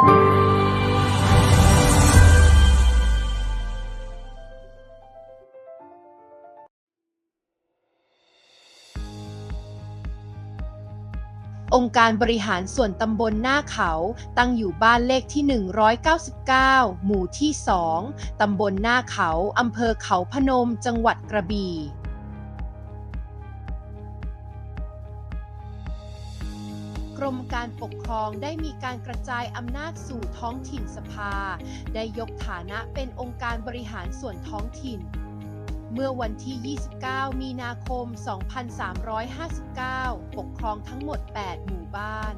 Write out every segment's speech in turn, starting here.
องค์การบริหารส่วนตำบลหน้าเขาตั้งอยู่บ้านเลขที่ 199 หมู่ที่ 2 ตำบลหน้าเขา อำเภอเขาพนม จังหวัดกระบี่ รมการปกครองได้มีการกระจายอำนาจสู่ท้องถิ่นสภา ได้ยกฐานะเป็นองค์การบริหารส่วนท้องถิ่น เมื่อวันที่ 29 มีนาคม 2359 ปกครองทั้งหมด 8 หมู่บ้าน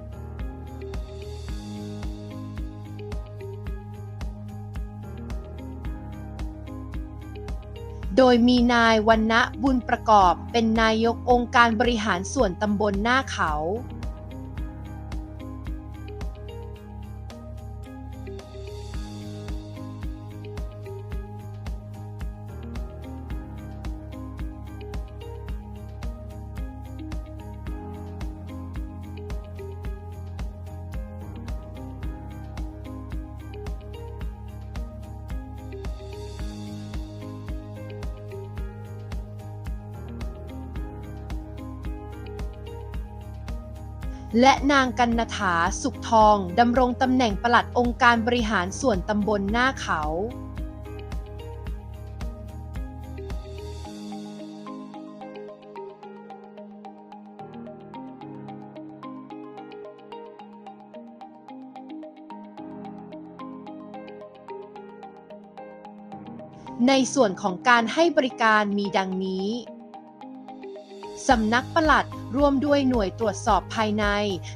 โดยมีนายวันณะบุญประกอบเป็นนายกองค์การบริหารส่วนตำบลหน้าเขา และนางกันนถาสุขทองดำรงตำแหน่งปลัดองค์การบริหารส่วนตำบลหน้าเขาในส่วนของการให้บริการมีดังนี้ สำนักปลัดร่วมด้วยหน่วยตรวจสอบภายใน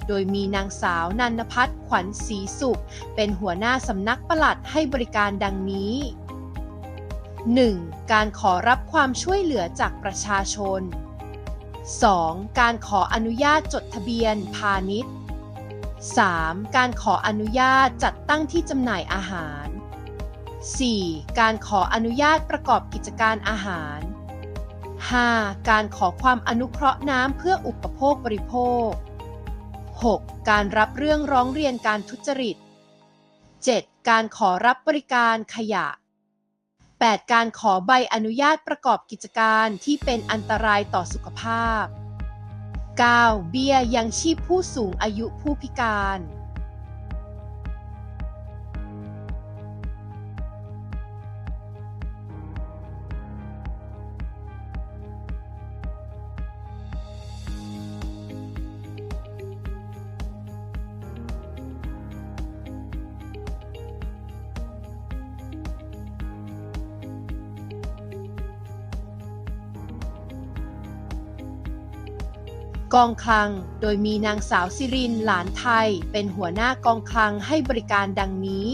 โดยมีนางสาวนันพัฒน์ขวัญศรีสุข เป็นหัวหน้าสำนักปลัดให้บริการดังนี้ 1. การขอรับความช่วยเหลือจากประชาชน 2. การขออนุญาตจดทะเบียนพาณิชย์ 3. การขออนุญาตจัดตั้งที่จำหน่ายอาหาร 4. การขออนุญาตประกอบกิจการอาหาร 5. การขอความอนุเคราะห์น้ำเพื่ออุปโภคบริโภค 6. การรับเรื่องร้องเรียนการทุจริต 7. การขอรับบริการขยะ 8. การขอใบอนุญาตประกอบกิจการที่เป็นอันตรายต่อสุขภาพ 9. เบี้ยยังชีพผู้สูงอายุผู้พิการ กองคลัง โดยมีนางสาวสิรินหลานไทย เป็นหัวหน้ากองคลังให้บริการดังนี้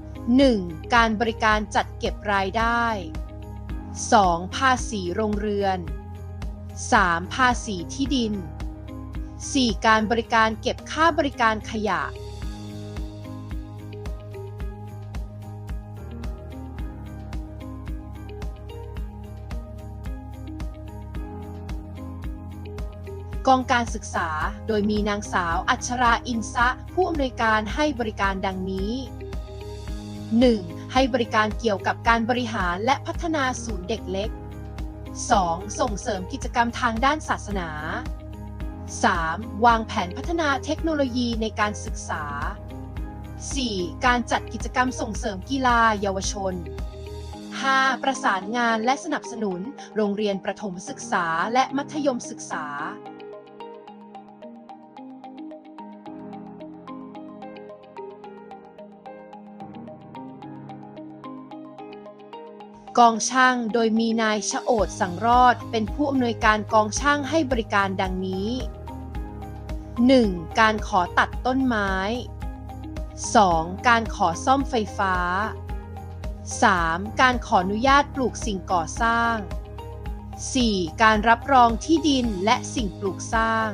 1. การบริการจัดเก็บรายได้ 2. ภาษีโรงเรือน 3. ภาษีที่ดิน 4. การบริการเก็บค่าบริการขยะ กองการศึกษา โดยมีนางสาวอัชราอินซะ ผู้อำนวยการให้บริการดังนี้ 1. ให้บริการเกี่ยวกับการบริหารและพัฒนาศูนย์เด็กเล็ก 2. ส่งเสริมกิจกรรมทางด้านศาสนา 3. วางแผนพัฒนาเทคโนโลยีในการศึกษา 4. การจัดกิจกรรมส่งเสริมกีฬาเยาวชน 5. ประสานงานและสนับสนุน โรงเรียนประถมศึกษาและมัธยมศึกษา กองช่างโดยมีนายชโอดสังรอด เป็นผู้อำนวยการกองช่างให้บริการดังนี้ 1. การขอตัดต้นไม้ 2. การขอซ่อมไฟฟ้า 3. การขออนุญาตปลูกสิ่งก่อสร้าง 4. การรับรองที่ดินและสิ่งปลูกสร้าง